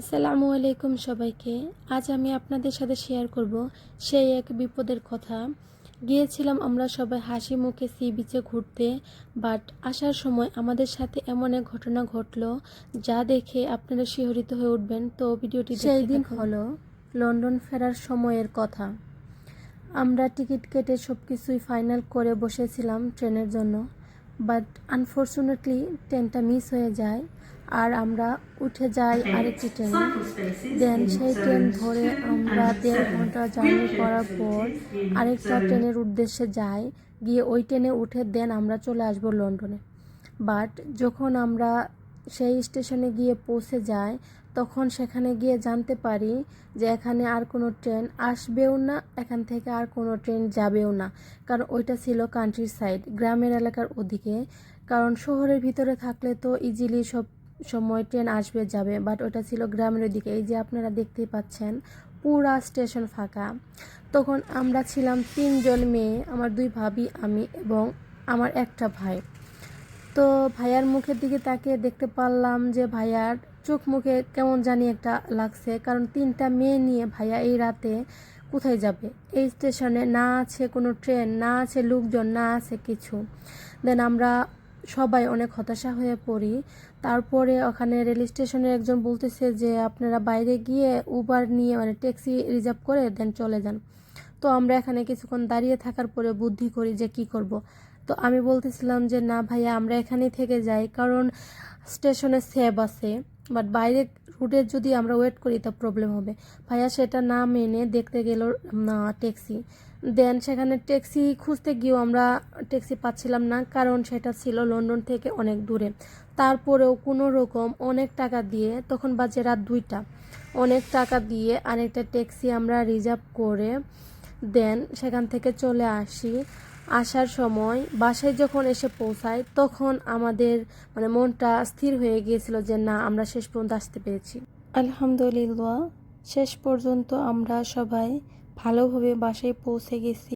আসসালামু আলাইকুম সবাইকে। আজ আমি আপনাদের সাথে শেয়ার করব সেই এক বিপদের কথা। গিয়েছিলাম আমরা সবাই হাসি মুখে সি বিচে ঘুরতে বাট আসার সময় আমাদের সাথে এমন এক ঘটনা ঘটলো যা দেখে আপনারা শিহরিত হয়ে উঠবেন। তো ভিডিওটি সেই দিন হলো লন্ডন ফেরার সময়ের কথা। আমরা টিকিট কেটে সব কিছুই ফাইনাল করে বসেছিলাম ট্রেনের জন্য বাট আনফর্চুনেটলি ট্রেনটা মিস হয়ে যায়। আর আমরা উঠে যাই আরেকটি ট্রেনে দেন সেই ট্রেন ধরে আমরা দেড় ঘণ্টা জার্নি করার পর আরেকটা ট্রেনের উদ্দেশ্যে যাই। গিয়ে ওই ট্রেনে উঠে দেন আমরা চলে আসব লন্ডনে বাট যখন আমরা সেই স্টেশনে গিয়ে পৌঁছে যাই তখন সেখানে গিয়ে জানতে পারি যে এখানে আর কোনো ট্রেন আসবেও না এখান থেকে আর কোনো ট্রেন যাবেও না। কারণ ওইটা ছিল কান্ট্রি সাইড গ্রামের এলাকার ওদিকে। কারণ শহরের ভিতরে থাকলে তো ইজিলি সব সময় ট্রেন আসবে, যাবে বাট ওটা ছিল গ্রামের দিকে এই যে আপনারা দেখতেই পাচ্ছেন, পুরা স্টেশন ফাঁকা। তখন আমরা ছিলাম তিনজন মেয়ে, আমার দুই ভাবি, আমি এবং আমার একটা ভাই। তো ভাইয়ার মুখের দিকে তাকে দেখতে পারলাম যে ভাইয়ার চোখ মুখে কেমন জানি একটা লাগছে, কারণ তিনটা মেয়ে নিয়ে ভাইয়া এই রাতে কোথায় যাবে? এই স্টেশনে না আছে কোনো ট্রেন, না আছে লোকজন, না আছে কিছু। দেন আমরা সবাই অনেক হতাশা হয়ে পড়ি। তারপরে ওখানে রেল স্টেশনে একজন বলতেছে যে, আপনারা বাইরে গিয়ে উবার নিয়ে মানে ট্যাক্সি রিজার্ভ করে দেন, চলে যান। তো আমরা এখানে কিছুক্ষণ দাঁড়িয়ে থাকার পরে বুদ্ধি করি যে, কি করব। তো আমি বলতেছিলাম যে, না ভাইয়া, আমরা এখানেই থেকে যাই। কারণ স্টেশনে সেব আছে। বাট বাইরে রুটে যদি আমরা ওয়েট করি, তা প্রবলেম হবে। ভাইয়া সেটা না মেনে দেখতে গেল না ট্যাক্সি দেন সেখানে ট্যাক্সি খুঁজতে গিয়েও আমরা ট্যাক্সি পাচ্ছিলাম না, কারণ সেটা ছিল লন্ডন থেকে অনেক দূরে। তারপরেও কোনো রকম অনেক টাকা দিয়ে, তখন বাজে রাত দুইটা। অনেক টাকা দিয়ে আরেকটা ট্যাক্সি আমরা রিজার্ভ করে দেন সেখান থেকে চলে আসি। আসার সময় বাসায় যখন এসে পৌঁছায়, তখন আমাদের মানে মনটা স্থির হয়ে গিয়েছিল যে না, আমরা শেষ পর্যন্ত আসতে পেরেছি। আলহামদুলিল্লাহ, শেষ পর্যন্ত আমরা সবাই ভালোভাবে বাসায় পৌঁছে গেছি।